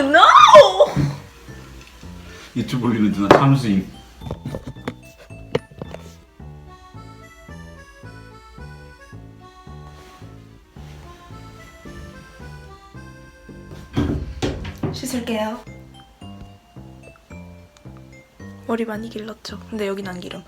no! 유튜브 올리는 누나 참수임. 씻을게요. 머리 많이 길렀죠. 근데 여긴 안 기름.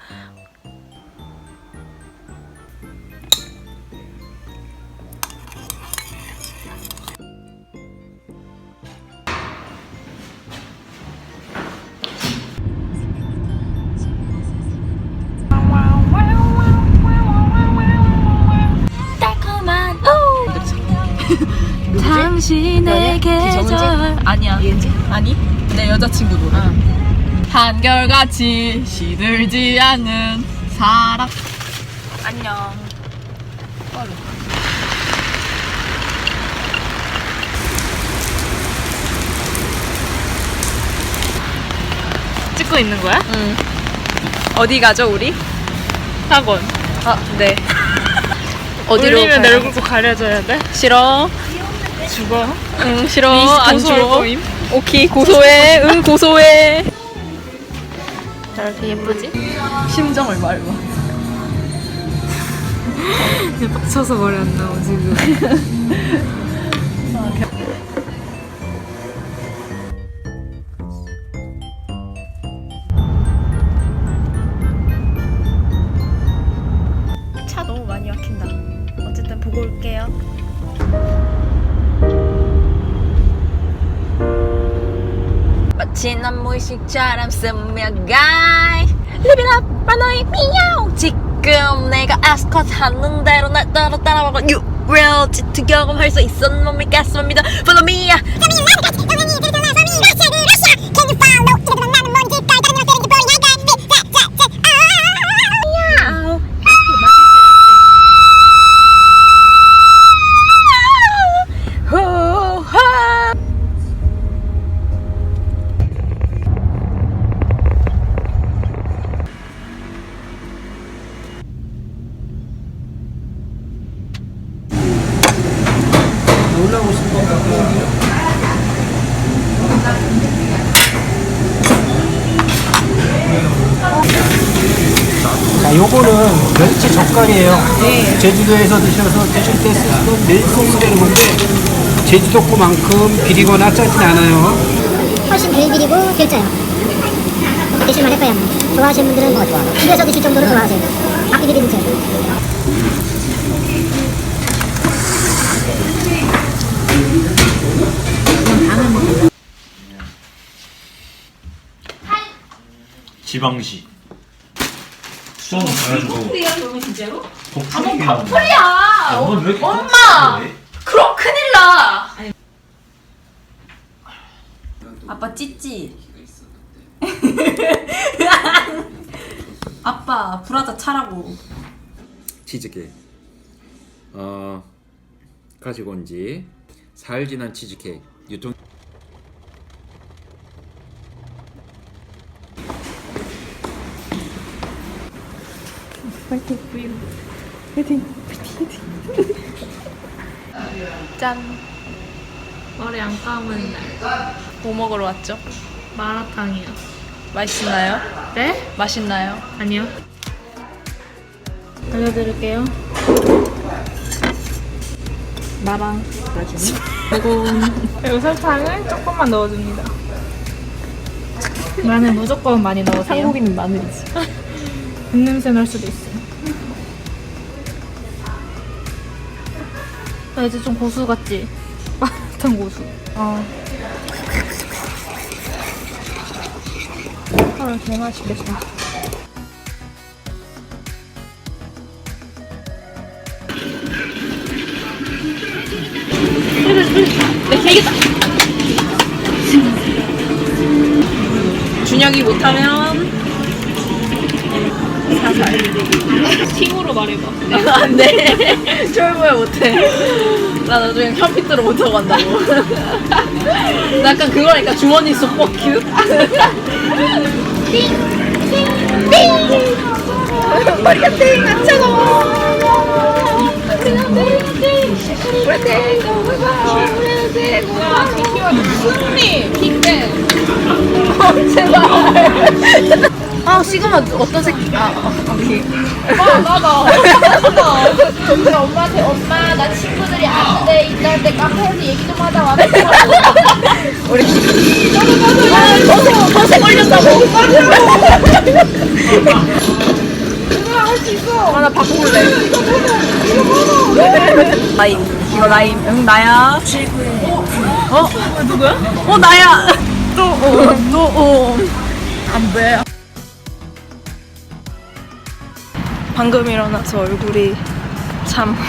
당신의 계절 아니야 이은지? 아니 내 여자친구 노래 한결같이 시들지 않는 사랑 안녕 찍고 있는 거야? 응 어디 가죠 우리? 학원. 아네 어디로 울리면 내? 얼굴 꼭 가려줘야 돼? 싫어 죽어. 응 싫어 네안 거임? 오케이 고소해 응 고소해 저렇게 예쁘지? 심정을 말봐 빡쳐서 머리 안 나오 지금. 난 무의식처럼 스며가 Live it up 바나의 미야오 지금 내가 아스컷 하는 대로 날 따라 따라와봐 You will 짙은 경험할 수 있어 몸이 가슴입니다 Follow me 자, 요거는 멸치 젓갈이에요. 제주도에서 드셔서 드실 때 쓰시던 멜소스 되는 건데 제주도 거만큼 비리거나 짜진 않아요. 훨씬 덜 비리고 덜 짜요. 드실만 할 거야. 좋아하시는 분들은 뭐 집에서 드실 정도로 좋아하세요. 아끼게 드세요. 지방시. 수원은 가가지고. 야 그러면 진짜로? 복풀이야. 야 엄마 왜 이렇게 엄마! 해? 그럼 큰일 나 아빠 찌찌 아빠 브라자 차라고 치즈케이크 어 가지고 온지 사흘 지난 치즈케이크 유통 짠 머리 안 감은 날. 뭐 먹으러 왔죠? 마라탕이요. 맛있나요? 네? 맛있나요? 아니요. 알려드릴게요. 나랑 그리고 설탕을 조금만 넣어줍니다. 마늘 무조건 많이 넣으세요. 한국인은 마늘이지 입냄새 날 수도 있어. 나 이제 좀 고수 같지? 마라탕 고수. 어. 헐, 개맛있겠다. 준혁이 못하면 팀으로 말해봐. 안 돼 철부야 못해. 나 나중에 컴퓨터로 못하고 간다고. 나 약간 그거니까 주머니 속 뻑큐. 띵 띵 띵. 머리가 띵 안 차가워 아 시그마 어떤 색? 아 어, 오케이. 근데 엄마한테 엄마 나 친구들이 아는데 이날 때 카페에서 얘기 좀 하다 왔어. 벗에 걸렸다고. 하나 바꿔볼래. 라임. 이거 라임. 응 나야. 어? 어? 누구야? 어 나야. 또 오. 또 오. 안 돼. 방금 일어나서 얼굴이 참.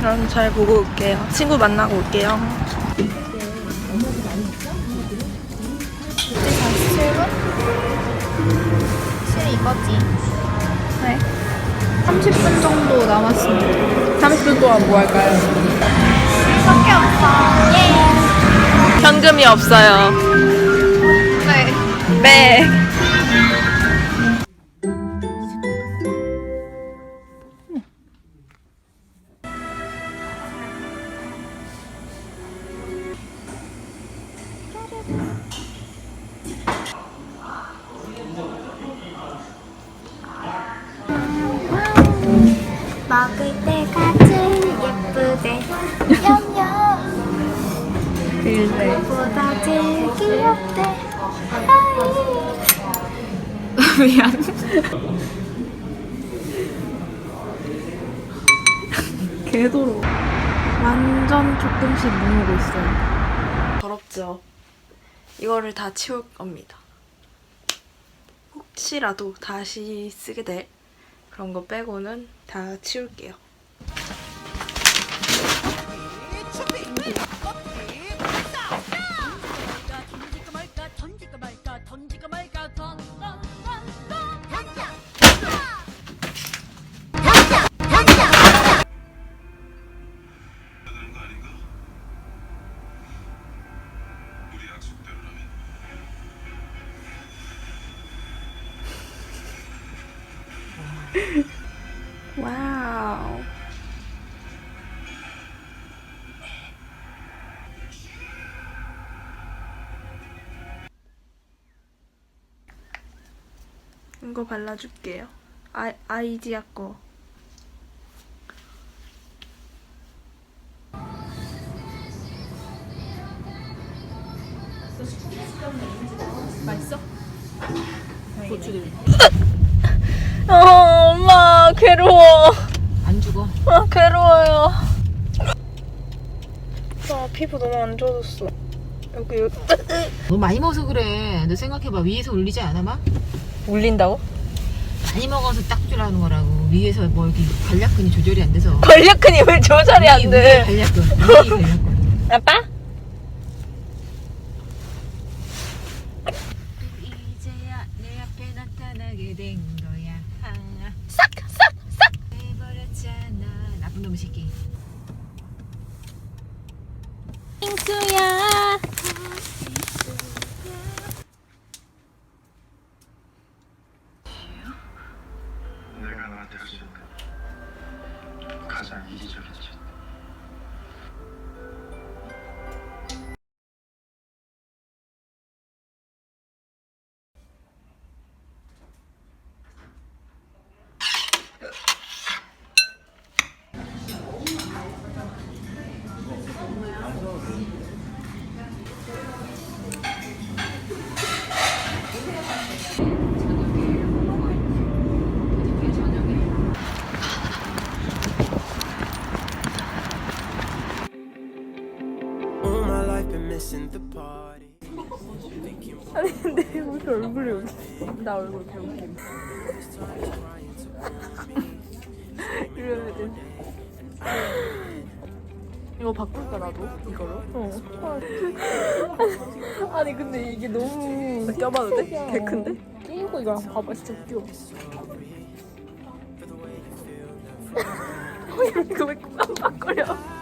그럼 잘 보고 올게요. 친구 만나고 올게요. 실은 이거지. 네. 30분 정도 남았습니다. 30분 동안 뭐 할까요? 밖에 없어. 예. 현금이 없어요. 네. 네. 먹을 때가 제일 예쁘대. 보다 제일 귀엽대. 미안. 개도로. 완전 조금씩 무너고 있어요. 더럽죠? 이거를 다 치울 겁니다. 혹시라도 다시 쓰게 될 그런 거 빼고는 다 치울게요. 와우. 이거 발라줄게요. 아, 아이디아 거. 어, 엄마 괴로워. 안 죽어. 아, 괴로워요. 아, 피부 너무 안 좋아졌어. 여기 여기 너 많이 먹어서 그래. 너 생각해봐. 위에서 올리지 않아 막? 울린다고? 많이 먹어서 딱줄하는 거라고. 위에서 뭐 이렇게 관략근이 조절이 안 돼서. 권력근이 왜 조절이 안 위에 돼? 관략근. 관략근. 아빠? 이제야 내 앞에 나타나게 된 거야. 싹! 싹! 싹! 해버렸잖아. 나쁜 놈의 새끼. 빙수야. 내가 너한테 할수 있는 가장 이기적인 짓. Party. 나 얼굴 배울게. 이래야 돼. 이거 바꿀까 나도 이거로? 어. 아니 근데 이게 너무 껴봐도 돼? 개 큰데? 끼고 이거 한번 봐봐 진짜 웃겨. 이거 왜 깜빡거려?